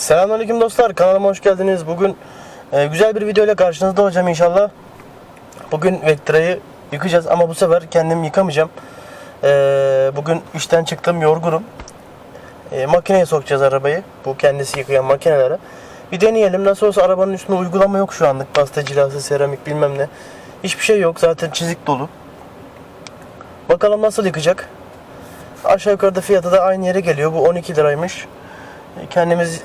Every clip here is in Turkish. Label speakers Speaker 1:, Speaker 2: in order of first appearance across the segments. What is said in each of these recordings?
Speaker 1: Selamünaleyküm dostlar. Kanalıma hoş geldiniz. Bugün e, güzel bir video ile karşınızda olacağım inşallah. Bugün Vectra'yı yıkayacağız ama bu sefer kendim yıkamayacağım. E, bugün işten çıktım yorgunum. E, makineye sokacağız arabayı. Bu kendisi yıkayan makinelere. Bir deneyelim. Nasıl olsa arabanın üstünde uygulama yok şu anlık. Pasta cilası, seramik bilmem ne. Hiçbir şey yok. Zaten çizik dolu. Bakalım nasıl yıkacak. Aşağı yukarıda fiyatı da aynı yere geliyor. Bu 12 liraymış. E, Kendimiz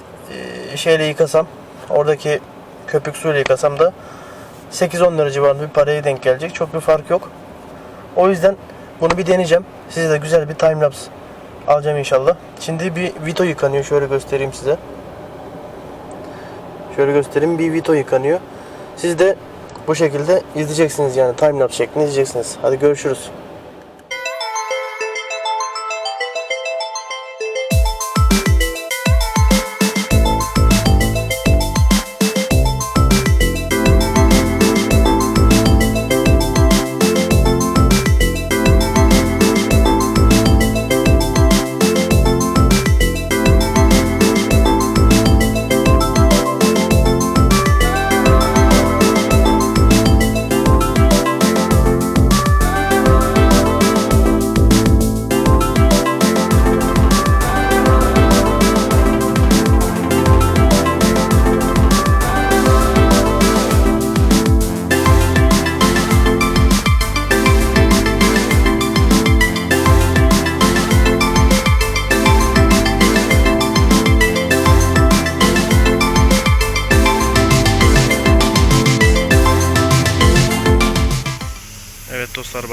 Speaker 1: şeyle yıkasam, oradaki köpük suyla yıkasam da 8-10 lira civarında bir paraya denk gelecek. Çok bir fark yok. O yüzden bunu bir deneyeceğim. Size de güzel bir time lapse alacağım inşallah. Şimdi bir Vito yıkanıyor. Şöyle göstereyim size. Şöyle göstereyim. Bir Vito yıkanıyor. Siz de bu şekilde izleyeceksiniz yani time lapse şeklinde izleyeceksiniz. Hadi görüşürüz.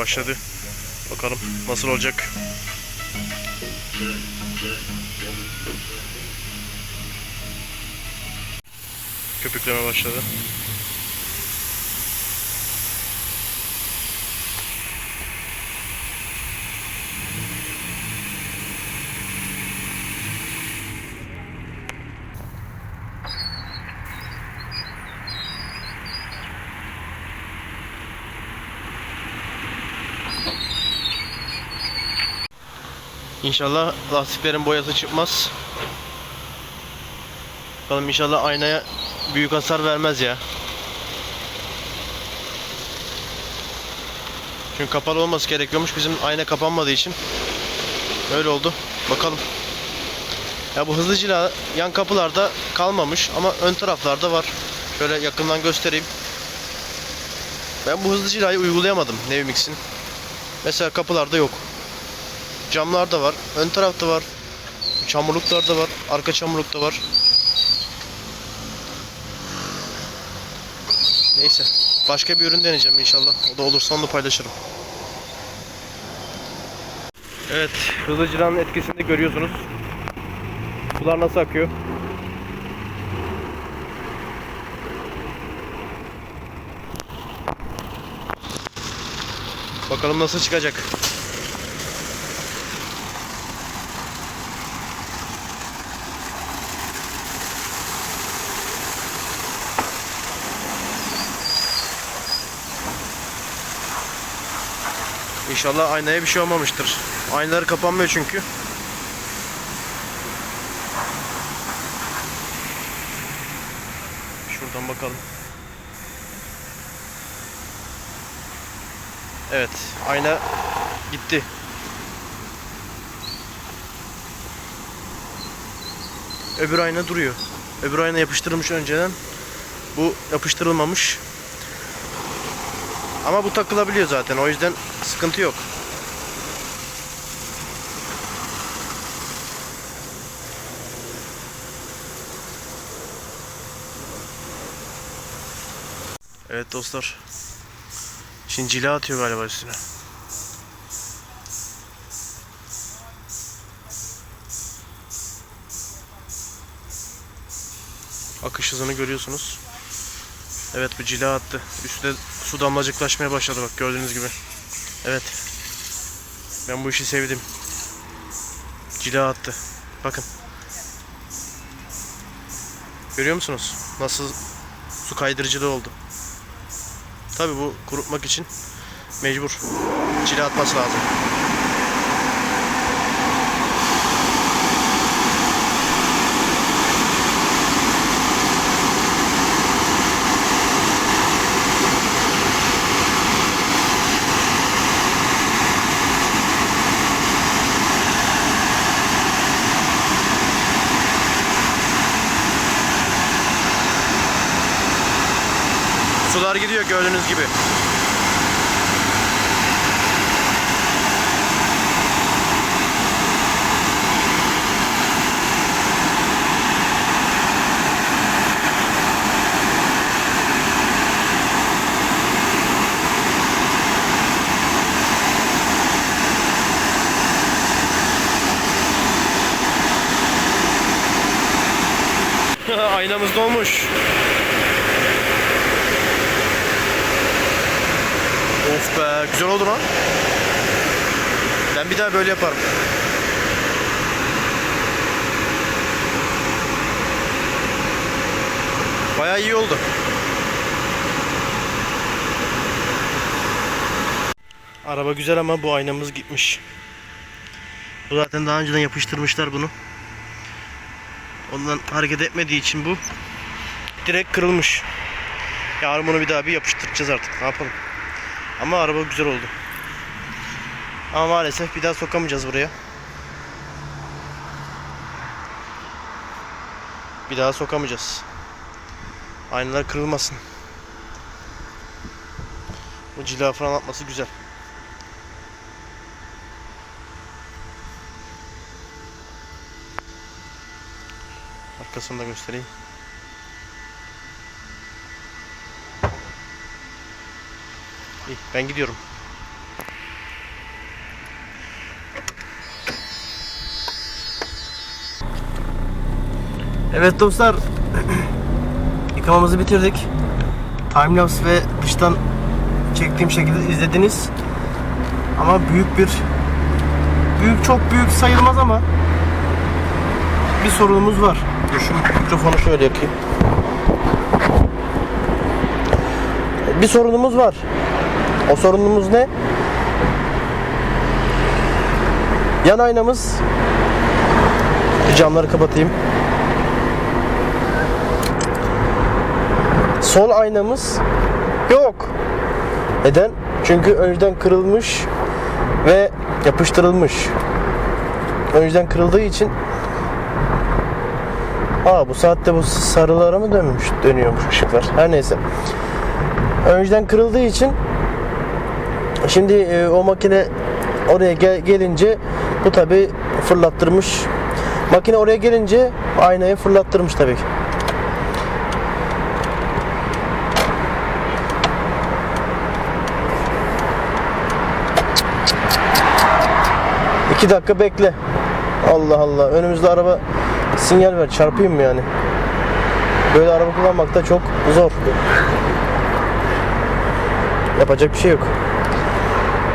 Speaker 1: Başladı. Bakalım nasıl olacak. Köpükleme başladı. İnşallah lastiklerin boyası çıkmaz. Bakalım inşallah aynaya büyük hasar vermez ya. Çünkü kapalı olması gerekiyormuş. Bizim ayna kapanmadığı için öyle oldu. Bakalım. Ya bu hızlı cila yan kapılarda kalmamış ama ön taraflarda var. Şöyle yakından göstereyim. Ben bu hızlı cilayı uygulayamadım Nevimix'in. Mesela kapılarda yok. Camlarda var. Ön tarafta var. Çamurluklarda var. Arka çamurlukta var. Neyse. Başka bir ürün deneyeceğim inşallah. O da olursa onu da paylaşırım. Evet. Hızlı cilanın etkisini de görüyorsunuz. Sular nasıl akıyor? Bakalım nasıl çıkacak. İnşallah aynaya bir şey olmamıştır. Aynaları kapanmıyor çünkü. Şuradan bakalım. Evet, ayna gitti. Öbür ayna duruyor. Öbür ayna yapıştırılmış önceden. Bu yapıştırılmamış. Ama bu takılabiliyor zaten. O yüzden sıkıntı yok. Evet dostlar. Şimdi cila atıyor galiba üstüne. Akış hızını görüyorsunuz. Evet bu cila attı. Üstüne su damlacıklaşmaya başladı bak gördüğünüz gibi. Evet. Ben bu işi sevdim. Cila attı. Bakın. Görüyor musunuz? Nasıl su kaydırıcılığı oldu. Tabi bu kurutmak için mecbur. Cila atması lazım. Camlar gidiyor gördüğünüz gibi. Aynamız dolmuş. Be güzel oldu lan. Ben bir daha böyle yaparım. Bayağı iyi oldu. Araba güzel ama bu aynamız gitmiş. Bu zaten daha önceden yapıştırmışlar bunu. Ondan hareket etmediği için bu direkt kırılmış. Yarın bunu bir daha bir yapıştıracağız artık. Ne yapalım? Ama araba güzel oldu. Ama maalesef bir daha sokamayacağız buraya. Bir daha sokamayacağız. Aynalar kırılmasın. Bu cila falan atması güzel. Arkasını da göstereyim. İyi, ben gidiyorum. Evet dostlar. Yıkamamızı bitirdik. Timelapse ve dıştan çektiğim şekilde izlediniz. Ama büyük bir büyük çok büyük sayılmaz ama bir sorunumuz var. Şu mikrofonu şöyle yapayım. Bir sorunumuz var. O sorunumuz ne? Yan aynamız camları kapatayım. Sol aynamız yok. Neden? Çünkü önceden kırılmış ve yapıştırılmış. Önceden kırıldığı için Aa bu saatte bu sarılara mı dönmüş dönüyormuş ışıklar. Her neyse. Önceden kırıldığı için şimdi e, o makine oraya gel- gelince bu tabi fırlattırmış. Makine oraya gelince aynayı fırlattırmış tabi. İki dakika bekle. Allah Allah. Önümüzde araba sinyal ver. Çarpayım mı yani? Böyle araba kullanmak da çok zor. Yapacak bir şey yok.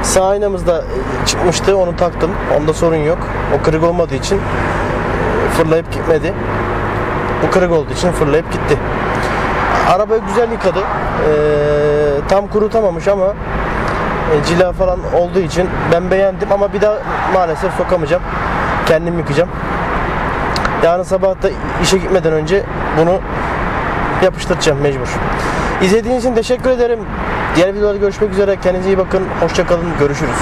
Speaker 1: Sağ aynamız da çıkmıştı. Onu taktım. Onda sorun yok. O kırık olmadığı için fırlayıp gitmedi. Bu kırık olduğu için fırlayıp gitti. Arabayı güzel yıkadı. Ee, tam kurutamamış ama e, cila falan olduğu için ben beğendim ama bir daha maalesef sokamayacağım. Kendim yıkayacağım. Yarın sabah da işe gitmeden önce bunu yapıştıracağım mecbur. İzlediğiniz için teşekkür ederim. Diğer videolarda görüşmek üzere. Kendinize iyi bakın. Hoşçakalın. Görüşürüz.